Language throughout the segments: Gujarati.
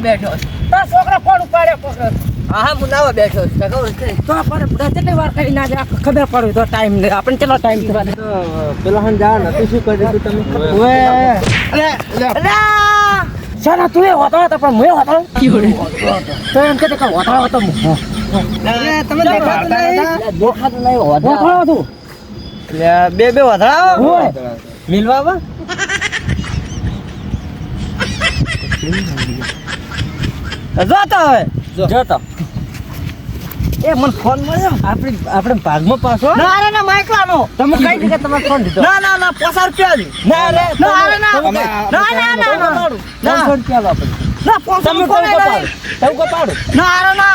બેઠો. છોકરા ફોન ઉપાડે પકડ હા હા હું બેઠો તો કેટલી વાર કરી ના જાય ખબર પડે તો ટાઈમ લે. આપણે કેટલો ટાઈમ પેલા હન જા નથી શું કર્યું તું તમે? ઓએ અરે અરે. સારા તું એ હોતો હતો પણ મેં હોતો તો એમ કે કે હોતો હતો તમે દેખાતું નહીં. દેખાતું નહીં હોતો. હતું બે બે વધારાવો ઓય. મિલવા બા જોતો હવે. જોતો. એ મને ફોન મળ્યો. આપણે આપણે ભાગમાં પાછો? ના રે ના માઇકલાનો તમે કઈ જગ્યાએ તમે ફોન દીધો ના ના ના પસાર રૂપિયા દી ના રે ના રે ના તમે- ના ના ના ના ના રૂપિયા આપણે ના. પસાર તમે કોને ટવકો નહીં. કો પાડો ના રે ના.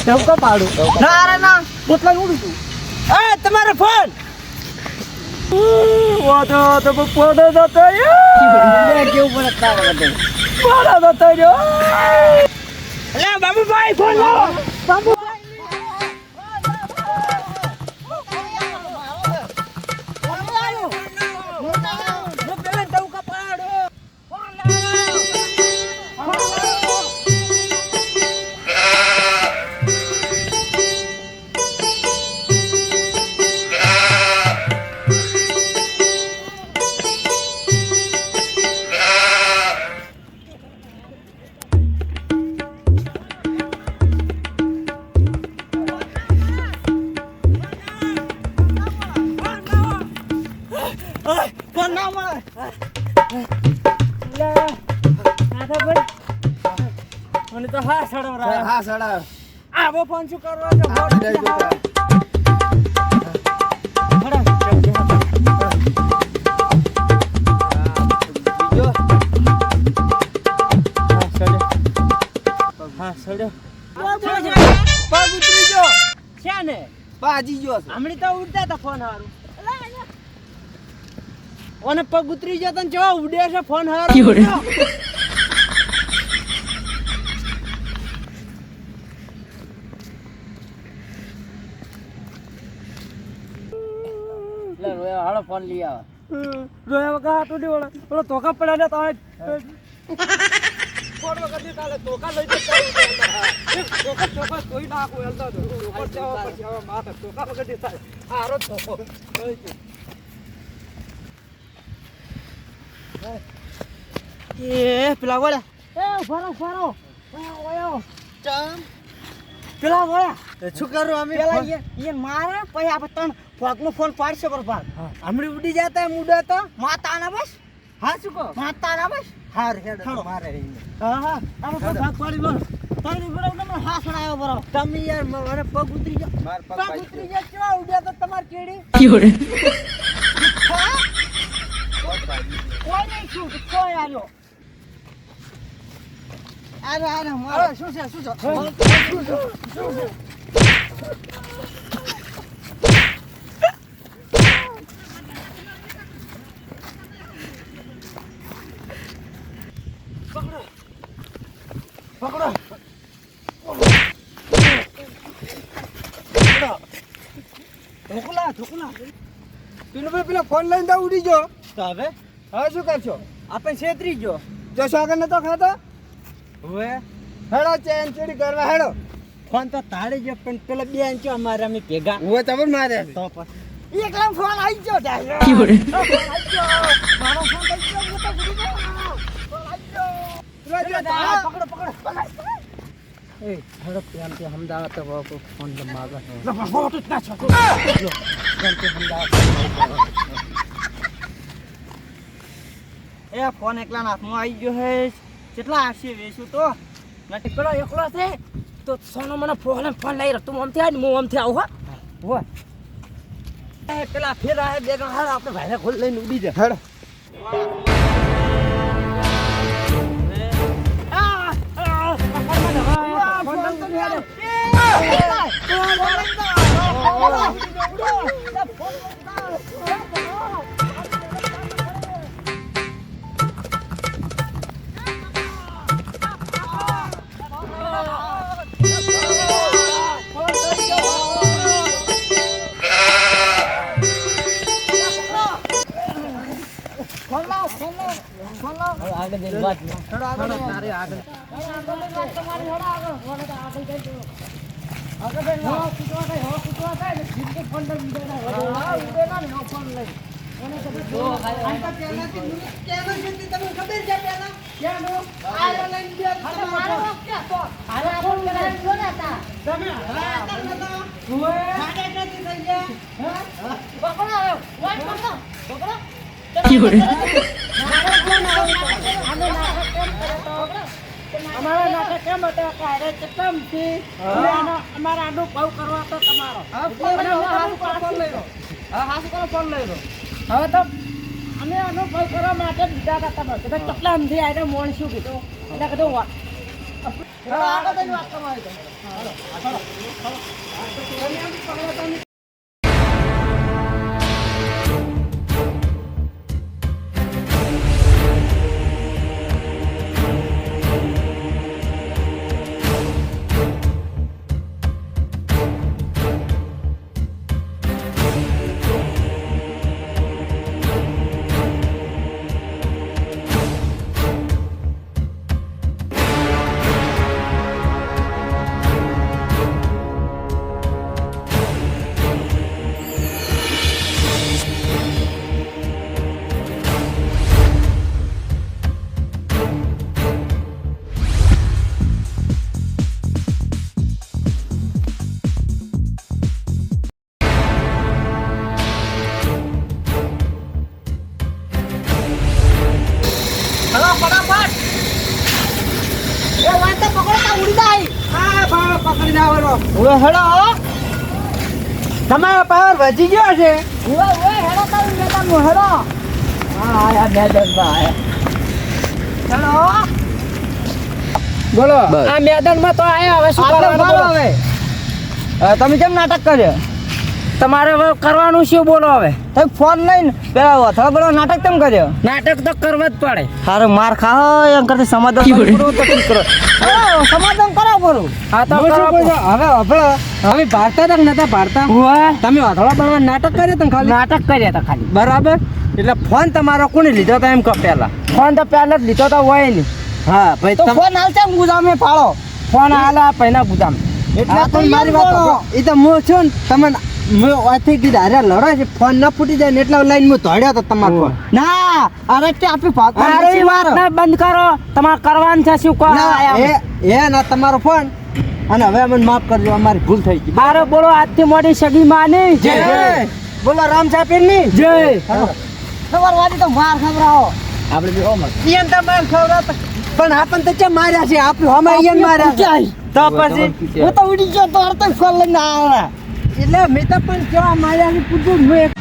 ટવકો પાડો ના રે ના. પોતલા ઉડી તું એ તમારો ફોન. વાતો તો પોડો જતો કેવું પડે તારા બધે પોડો જતો રહ્યો. લે બાબુભાઈ ફોન લાવો ફોન ના મળે મને તો હા સડવરા હા સડા આવો ફોન શું કરવો છો પગ ઉતરી ગયો. છે ને બાજી ગયો. હમણાં તો ઉડતા હતા ફોન હારું. ઓને પગ ઉતરી જાય તને જો ઉડે છે ફોન હારું હાલો ફોન લઈ આવે. રોયા વગર ધોકા પડ્યા તમે ધોઈ નાખું હેલતા તો ઉપર જવા પછી હવે માથે ધોકા વગર નહીં ચાલે હારો ધોકો લઈ ગયો. એ પેલા વળ્યા એ ફરો ફરો ઓયો પેલા વળ્યા શું કરું અમે પેલા એ મારે પછી આપણે પગનો ફોન પાડશે પર ભાગ હમણાં ઉડી જતા એમ ઉડાતા માતાના બસ હા શું કહો માતાના બસ હાર હેડ. મારે હા હા આપણે કોઈ ભાગ પાડી બોલ તમે બરાબર તમે હા સડાયો બરાબર તમે યાર મને પગ ઉતરી ગયો માર પગ પગ ઉતરી ગયા કેવા ઉડ્યા તો તમાર કેડી કોઈ નહીં છું કોઈ આવ્યો અરે અરે મારો શું છે શું છે પકડો ઢોકલા ઢોકલા પેલો પેલા ફોન લઈને ઉડી ગયો તો હવે હવે શું કરશો? આપણે છેતરી ગયો. જો સોગન નતો ખાતો હવે? હેડો ચેન ચૂડી કરવા હેડો. ફોન તો તાળી ગયો પણ પેલા બે ઇંચ અમારે અમે ભેગા. હું તમે મારે તો પછી. એકલા ફોન આવી ગયો મારો ફોન આવી ગયો. તો ભૂલી ગયો. ફોન આવી ગયો. પકડો પકડો એ હેડો પ્રેમથી અમદાવાદ તો બાપુ ફોન તો માગે એ ફોન એકલા હાથમાં આવી ગયો હે કેટલા આશી વેચું તો પેલો એકલો છે તો સોનો મને ફોન ફોન લઈ રહ્યો તું આમથી આવી હું આમથી આવું હા પેલા ફેર આવે બે જણ હાલ આપણે ભાઈને ખોલ લઈને ઉડી જાય હેડો ફોન આગળ જઈને વાત. હેડો આગળ તારે આગળ આગળ આગળ જઈ જઈને હવા કૂટવા થાય, હવા કૂટવા થાય ને ફોન તો ઉડે ના વધે. ઉડે ના ને ફોન લઈ. એને તો બધું જોવો ખાલી. આમ તો પહેલાથી મુનિત કેનો છે તે તમને ખબર છે પહેલા? ક્યાંનું? આયરો લઈને બે હા, તો મારો વાંક ક્યાં તો? હારે ફોન કરાવીને જો ને તા. તમે હવે આતા નતા. સાડા નથી થઈ ગયા. હા? પકડો. પકડો. આને નાટક કેમ કરે તો? અમારો નાટક કેમ હતો? કે અરે અને આનો- અમારે આનું ભાવ કરવા તો તમારો. હવે તો અમે અનુભવ કરવા માટે જ દીધા હતા તમે. બધા કેટલા અંધી આઈને મોણ શું કીધું? એટલે કીધું વાત આગળ વાત કરવાની હવે હેડો. તમારા પાવર વધી ગયો છે. ઉવે ઉવે હેડો તો મેદાન હેડો. હા આયા મેદાનમાં આયા હેડો. બોલો. આ મેદાનમાં તો આયા હવે શું કરવાનું હવે તમે કેમ નાટક કર્યો? તમારે હવે કરવાનું શું? બોલો હવે. તમે ફોન લઈને પેલા અથડા બળો નાટક કેમ કર્યો નાટક તો કરવા જ પડે. હારે માર ખાઓ એમ કરતી સમાધાન તો ઠીક કરો. હા, સમાધાન કરો બોલું હા તો હવે હભળો હવે ભારતા તક નતા ભારતા તમે અથડા બળવા નાટક કર્યા તમે ખાલી? નાટક કર્યા હતા ખાલી. બરાબર? એટલે ફોન તમારો કોને લીધો હતો એમ કહો પહેલા? ફોન તો પહેલા જ લીધો તો હોય નહીં. હા ભાઈ તો તમ- ફોન હાલશે ગુદામે ફાળો ફોન હાલા પહેલા ગુદામ. એટલે મારી વાત એ તો હું છું ને. તમને મેં ઓથી કીધું અરે લડો છે ફોન ન ફૂટી જાય ને એટલા લાઈનમાં ધોડ્યો તો તમારો ના અરે તે આપી ભાગ અરે ઈ ના બંધ કરો. તમારે કરવાનું છે શું કહો? એ એ ના તમારો ફોન. અને હવે મને માફ કરજો અમારી ભૂલ થઈ ગઈ. મારો બોલો આજથી મોડી સગી માની. જય બોલો રામ સાપીરની જય. તમારો વાદી તો માર ખવડાવો. આપણે બી ઓમ ઈયન તો માર ખવડાવતા. પણ આપણ તો ક્યાં માર્યા છે? આપણે હમે ઈયન માર્યા તો પછી હું તો ઉડી ગયો તો અર્થ ફોન લઈને આવ્યા. એટલે મેં તો પણ કેવા માર્યા પૂછ્યું